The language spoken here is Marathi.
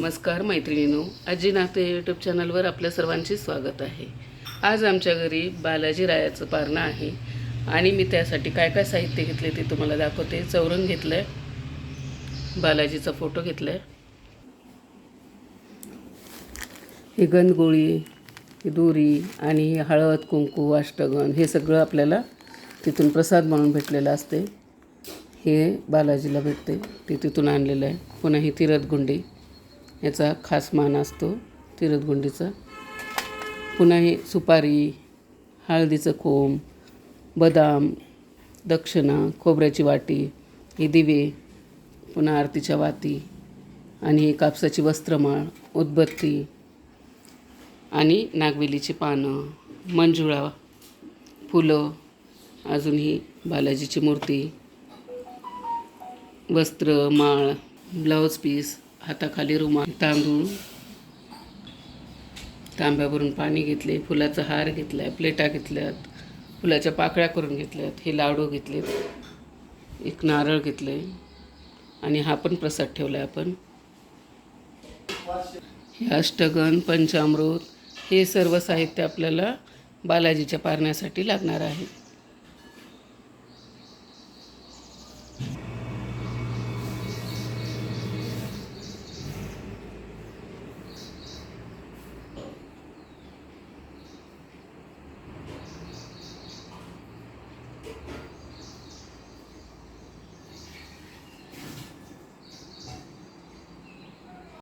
नमस्कार मैत्रिणीनो आजी नाते यूट्यूब चॅनलवर आपल्या सर्वांचे स्वागत आहे. आज आमच्या घरी बालाजी रायाचं पारणं आहे आणि मी त्यासाठी काय काय साहित्य घेतले ते तुम्हाला दाखवते. चौरंग घेतलं आहे बालाजीचा फोटो घेतला आहे ही गंदगोळी ही दोरी आणि हळद कुंकू अष्टगन हे सगळं आपल्याला तिथून प्रसाद म्हणून भेटलेलं असते. हे बालाजीला भेटते. ते तिथून आणलेलं आहे. पुन्हा ही तिरतगुंडी याचा खास मान असतो तिरतगुंडीचा पुन्हा हे सुपारी हळदीचं कोंब बदाम दक्षिणा खोबऱ्याची वाटी ही दिवे पुन्हा आरतीच्या वाती आणि ही कापसाची वस्त्रमाळ उदबत्ती आणि नागवेलीची पानं मंजुळा फुलं अजून ही बालाजीची मूर्ती वस्त्र माळ ब्लाऊज पीस हाताखाली रुमाल तांदूळ तांब्यावरून पाणी घेतले फुलाचा हार घेतला आहे प्लेटा घेतल्यात फुलाच्या पाकळ्या करून घेतल्यात हे लाडू घेतलेत एक नारळ घेतले आणि हा पण प्रसाद ठेवला आहे आपण. हे अष्टगन पंचामृत हे सर्व साहित्य आपल्याला बालाजीच्या पारण्यासाठी लागणार आहे.